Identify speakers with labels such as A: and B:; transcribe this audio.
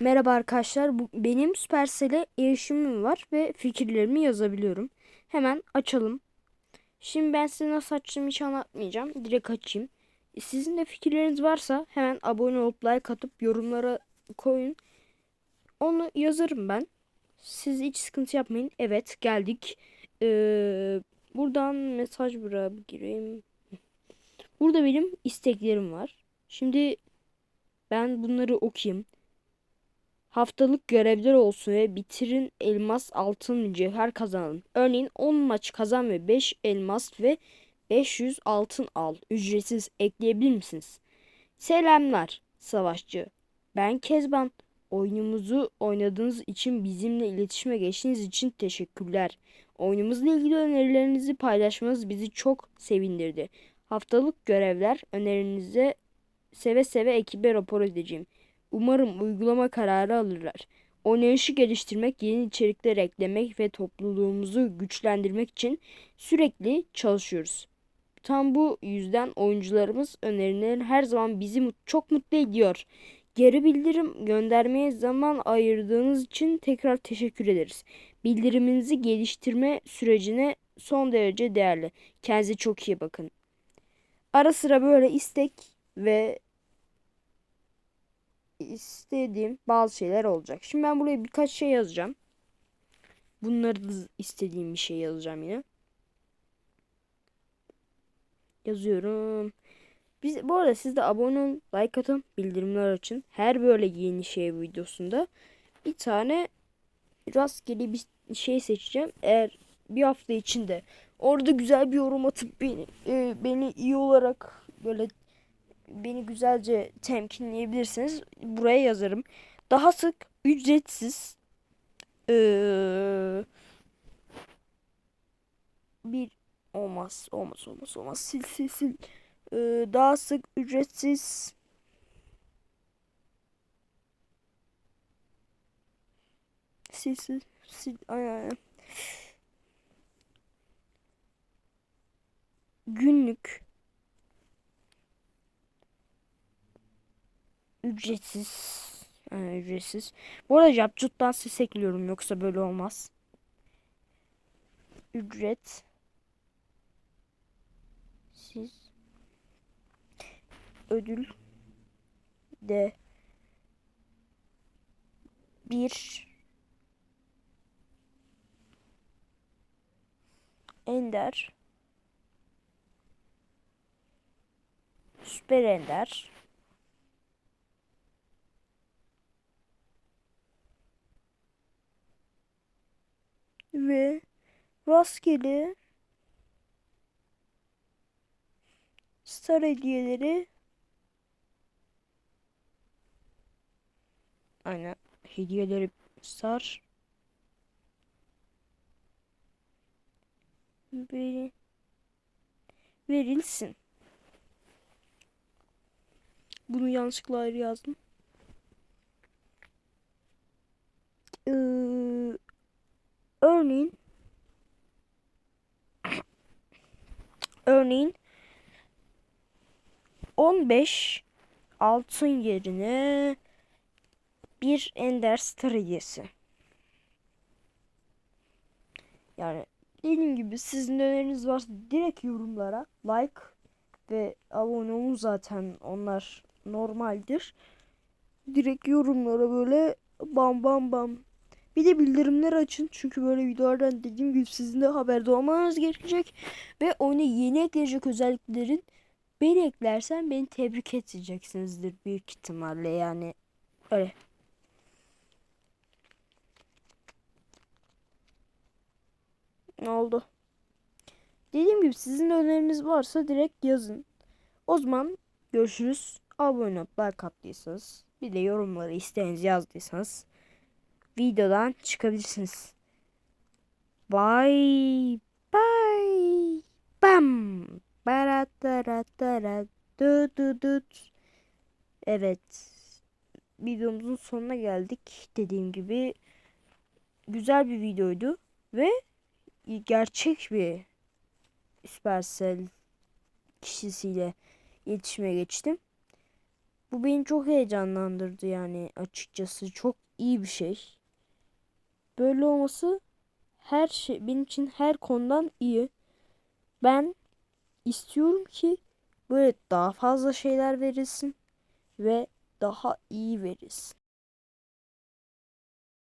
A: Merhaba arkadaşlar. Benim Supercell'e erişimim var ve fikirlerimi yazabiliyorum. Hemen açalım. Şimdi ben size nasıl açtığımı hiç anlatmayacağım. Direkt açayım. Sizin de fikirleriniz varsa hemen abone olup like atıp yorumlara koyun. Onu yazarım ben. Siz hiç sıkıntı yapmayın. Evet geldik. Ee, buradan mesaj bırakıp gireyim. Burada benim isteklerim var. Şimdi ben bunları okuyayım. Haftalık görevler olsun ve bitirin elmas, altın, mücevher kazanın. Örneğin 10 maç kazan ve 5 elmas ve 500 altın al. Ücretsiz ekleyebilir misiniz? Selamlar savaşçı. Ben Kezban. Oyunumuzu oynadığınız için bizimle iletişime geçtiğiniz için teşekkürler. Oyunumuzla ilgili önerilerinizi paylaşmanız bizi çok sevindirdi. Haftalık görevler önerinize seve seve ekibe rapor edeceğim. Umarım uygulama kararı alırlar. Oynayışı geliştirmek, yeni içerikler eklemek ve topluluğumuzu güçlendirmek için sürekli çalışıyoruz. Tam bu yüzden oyuncularımız önerileri her zaman bizi çok mutlu ediyor. Geri bildirim göndermeye zaman ayırdığınız için tekrar teşekkür ederiz. Bildiriminizi geliştirme sürecine son derece değerli. Kendinize çok iyi bakın. Ara sıra böyle istek ve istediğim bazı şeyler olacak. Şimdi ben buraya birkaç şey yazacağım. Bunları da istediğim bir şey yazacağım yine. Yazıyorum. Biz, bu arada siz de abone olun, like atın, bildirimler açın. Her böyle yeni şey videosunda bir tane rastgele bir şey seçeceğim. Eğer bir hafta içinde orada güzel bir yorum atıp beni, e, beni iyi olarak böyle beni güzelce temkinleyebilirsiniz. Buraya yazarım. Daha sık ücretsiz eee, bir olmaz olmaz olmaz olmaz sil sil sil Eee, daha sık ücretsiz sil sil sil ay, ay. günlük ücretsiz. Yani ücretsiz. Bu arada Capcut'tan ses ekliyorum yoksa böyle olmaz. Ücret. Siz. Ödül. De bir. Ender. Süper ender ve rastgele star hediyeleri aynen hediyeleri star veri- verilsin. Bunu yanlışlıkla ayrı yazdım. Ee, örneğin örneğin 15 altın yerine bir ender star hediyesi. Yani dediğim gibi sizin öneriniz varsa direkt yorumlara like ve abone olun zaten onlar normaldir. Direkt yorumlara böyle bam bam bam. Bir de bildirimleri açın çünkü böyle videolardan dediğim gibi sizin de haberde olmanız gerekecek. Ve oyuna yeni ekleyecek özelliklerin beni eklersen beni tebrik edeceksinizdir büyük ihtimalle yani öyle. Ne oldu? Dediğim gibi sizin de öneriniz varsa direkt yazın. O zaman görüşürüz. Abone olup like attıysanız bir de yorumları isteğiniz yazdıysanız videodan çıkabilirsiniz. Bye bye. Bam. Baratara dü dü düt. Evet. Videomuzun sonuna geldik. Dediğim gibi güzel bir videoydu ve gerçek bir Supercell kişisiyle iletişime geçtim. Bu beni çok heyecanlandırdı yani açıkçası. Çok iyi bir şey. Böyle olması her şey benim için her konudan iyi. Ben istiyorum ki böyle daha fazla şeyler verilsin ve daha iyi verilsin.